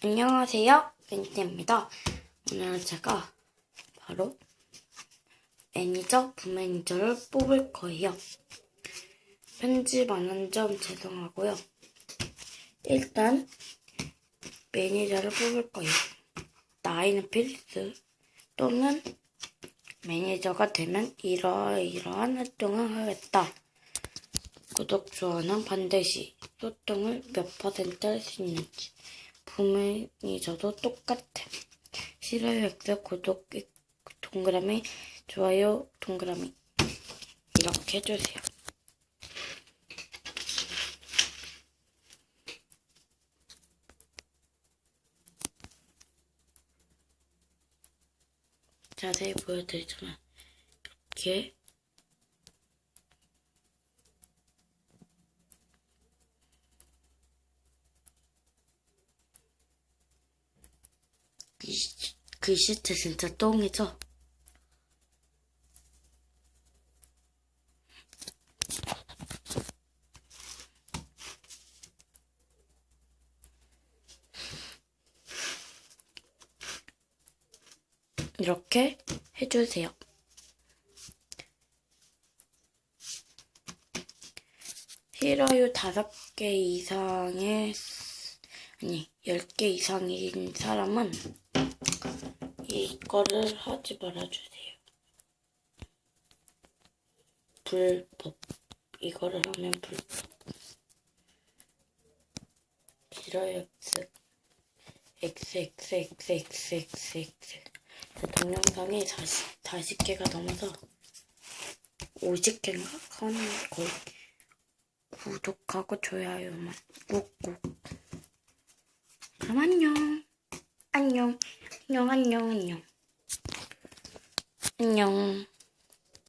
안녕하세요. 벤티입니다. 오늘 제가 바로 매니저, 부매니저를 뽑을 거예요. 편집 안 한 점 죄송하고요. 일단 매니저를 뽑을 거예요. 나이는 필수 또는 매니저가 되면 이러이러한 활동을 하겠다. 구독, 좋아요는 반드시 소통을 몇 퍼센트 할 수 있는지 부모님이저도 똑같아. 싫어요, X, 구독, 동그라미, 좋아요, 동그라미 이렇게 해주세요. 자세히 보여드리자면 이렇게 글씨, 글씨체 진짜 똥이죠? 이렇게 해주세요. 싫어요 다섯 개 이상의 아니 열개 이상인 사람은 이거를 하지 말아주세요. 불법 이거를 하면 불법. 싫어요 X X X X X X X 제 동영상이 40, 40개가 넘어서 50개인가? 하는 거의 구독하고 좋아요만 꾹꾹 그럼 안녕. 안녕. 안녕 안녕 안녕. 안녕